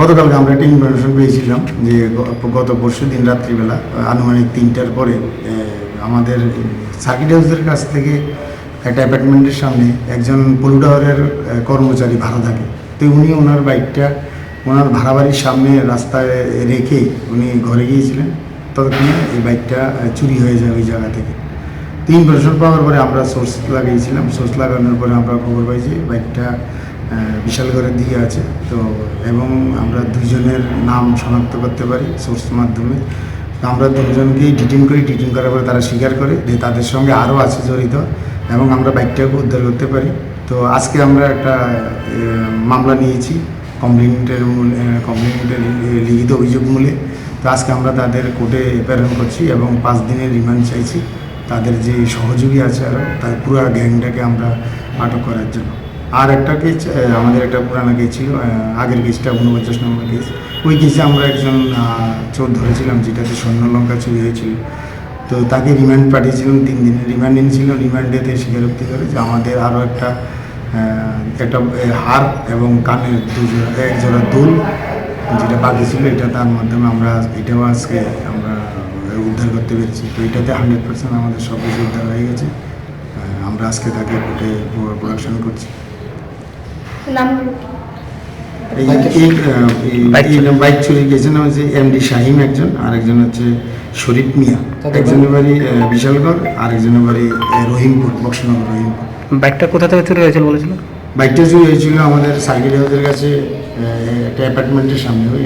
গতকালকে আমরা একটা ইনফরমেশন পেয়েছিলাম যে গত পরশু দিন রাত্রিবেলা আনুমানিক তিনটার পরে আমাদের সার্কিট হাউসের কাছ থেকে একটা অ্যাপার্টমেন্টের সামনে একজন পলুটাওয়ারের কর্মচারী ভাড়া থাকে। তো উনি ওনার বাইকটা ওনার ভাড়া বাড়ির সামনে রাস্তায় রেখে উনি ঘরে গিয়েছিলেন। ততক্ষণে এই বাইকটা চুরি হয়ে যায় ওই জায়গা থেকে। তো ইনফরমেশন পাওয়ার পরে আমরা সোর্স লাগিয়েছিলাম সোর্স লাগানোর পরে আমরা খবর পাই যে বাইকটা বিশালগড়ের দিকে আছে। তো এবং আমরা দুজনের নাম শনাক্ত করতে পারি সোর্স মাধ্যমে। আমরা দুজনকেই ডিটেন করি ডিটেন করার পরে তারা স্বীকার করে যে তাদের সঙ্গে আরও আছে জড়িত এবং আমরা বাইকটাকে উদ্ধার করতে পারি। তো আজকে আমরা একটা মামলা নিয়েছি কমপ্লেন্টের কমপ্লেন্টের লিখিত অভিযোগ মূলে। তো আজকে আমরা তাদের কোর্টে প্রেরণ করছি এবং পাঁচ দিনের রিমান্ড চাইছি। তাদের যে সহযোগী আছে আরও, তার পুরো গ্যাংটাকে আমরা আটক করার জন্য। আর একটা কেস আমাদের একটা পুরানো কেস ছিল আগের কেসটা উনপঞ্চাশ নম্বর কেস ওই কেসে আমরা একজন চোর ধরেছিলাম, যেটাতে স্বর্ণ লঙ্কা চুরি হয়েছিল। তো তাকে রিমান্ড পাঠিয়েছিলাম, তিন দিনের রিমান্ড এনেছিল রিমান্ডেতে স্বীকারোক্তি করে যে আমাদের আরও একটা একটা হার এবং কানের দুজোড়া এক জোড়া দুল যেটা বাকি ছিল, এটা তার মাধ্যমে আমরা এটাও আজকে আমরা উদ্ধার করতে পেরেছি। তো এটাতে হান্ড্রেড পার্সেন্ট আমাদের সব কিছু উদ্ধার হয়ে গেছে। আমরা আজকে তাকে কোর্টে প্রোডাকশন করছি। বাইক চুরি গেছেন হচ্ছে এমডি শাহিম একজন আর একজন হচ্ছে শরীফ মিয়া। একজনের বাড়ি বিশালগড় আর একজনের বাড়ি আহ, রহিমপুর বক্সনগর রহিমপুর। বাইকটা কোথা থেকে চুরি হয়েছিল বলেছিল? বাইকটা চুরি হয়েছিল আমাদের সার্কিট হাউসের কাছে একটা অ্যাপার্টমেন্টের সামনে ওই